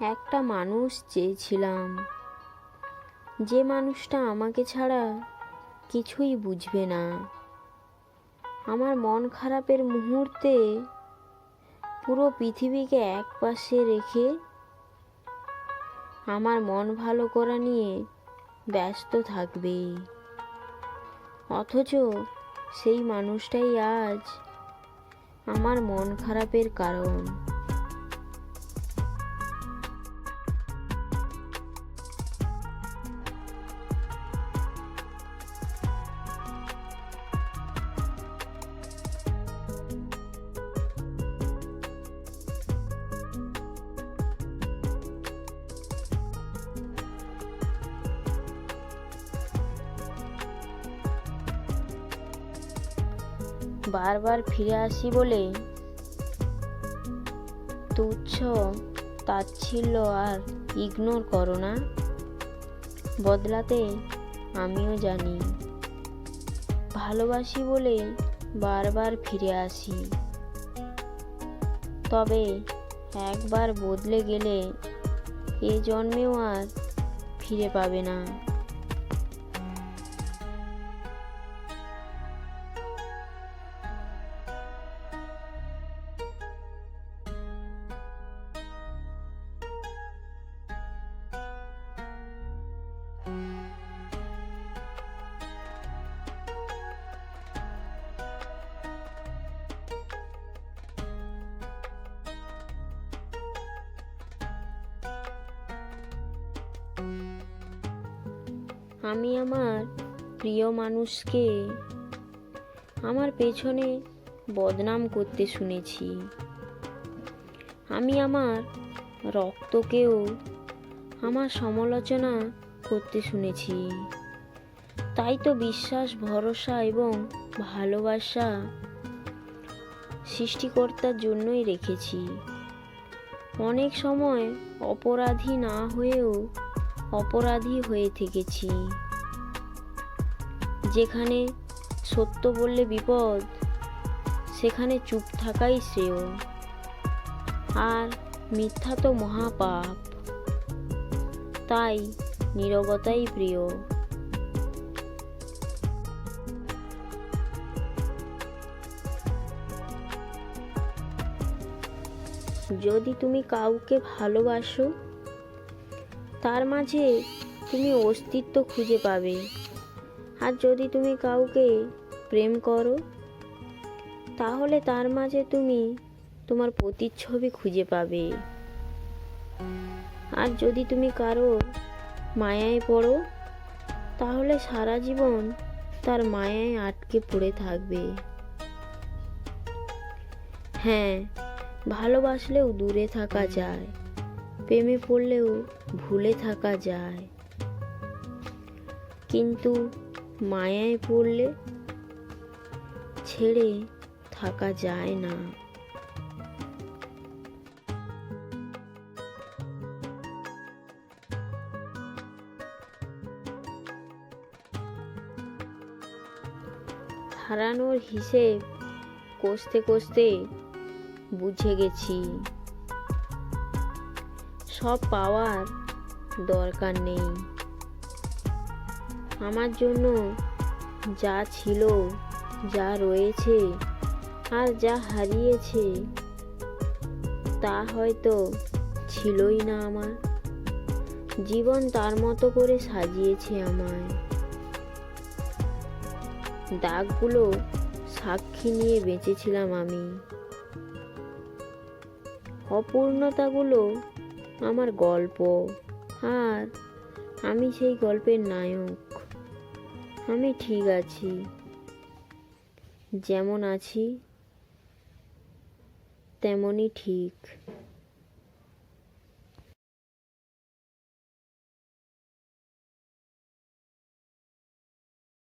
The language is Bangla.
একটা মানুষ চেয়েছিলাম। যে মানুষটা আমাকে ছাড়া কিছুই বুঝবে না। আমার মন খারাপের মুহূর্তে পুরো পৃথিবীকে এক পাশে রেখে আমার মন ভালো করা নিয়ে ব্যস্ত থাকবে। অথচ সেই মানুষটাই আজ আমার মন খারাপের কারণ। বারবার ফিরে আসি বলে তুচ্ছ, তাচ্ছিল্য আর ইগনোর করো না। বদলাতে আমিও জানি। ভালোবাসি বলে বারবার ফিরে আসি। তবে একবার বদলে গেলে এ জন্মেও আর ফিরে পাবে না। আমি আমার প্রিয় মানুষকে আমার পেছনে বদনাম করতে শুনেছি। আমি আমার রক্তকেও আমার সমালোচনা করতে শুনেছি। তাই তো বিশ্বাস, ভরসা এবং ভালোবাসা সৃষ্টিকর্তার জন্যই রেখেছি। অনেক সময় অপরাধী না হয়েও অপরাধী হয়ে থেকেছি। যেখানে সত্য বললে বিপদ, সেখানে চুপ থাকাই শ্রেয়। আর মিথ্যা তো মহাপাপ, তাই নীরবতাই প্রিয়। যদি তুমি কাউকে ভালোবাসো তার মাঝে তুমি অস্তিত্ব খুঁজে পাবে। আর যদি তুমি কাউকে প্রেম করো, তাহলে তার মাঝে তুমি তোমার প্রতিচ্ছবি খুঁজে পাবে। আর যদি তুমি কারও মায়ায় পড়ো, তাহলে সারা জীবন তার মায়ায় আটকে পড়ে থাকবে। হ্যাঁ ভালোবাসলেও দূরে থাকা যায়। প্রেমে পড়লেও ভুলে থাকা যায়। কিন্তু মায়ায় পড়লে ছেড়ে থাকা যায় না। হারানোর হিসেব কষতে কষতে বুঝে গেছি। সব পাওয়ার দরকার নেই। আমার জন্য যা ছিল, যা রয়েছে আর যা হারিয়েছে, তা হয়তো ছিলই না আমার। জীবন তার মতো করে সাজিয়েছে আমায়। দাগগুলো সাক্ষী নিয়ে বেঁচেছিলাম আমি। অপূর্ণতাগুলো আমার গল্প। আর আমি সেই গল্পের নায়ক। আমি ঠিক আছি। যেমন আছি তেমনই ঠিক।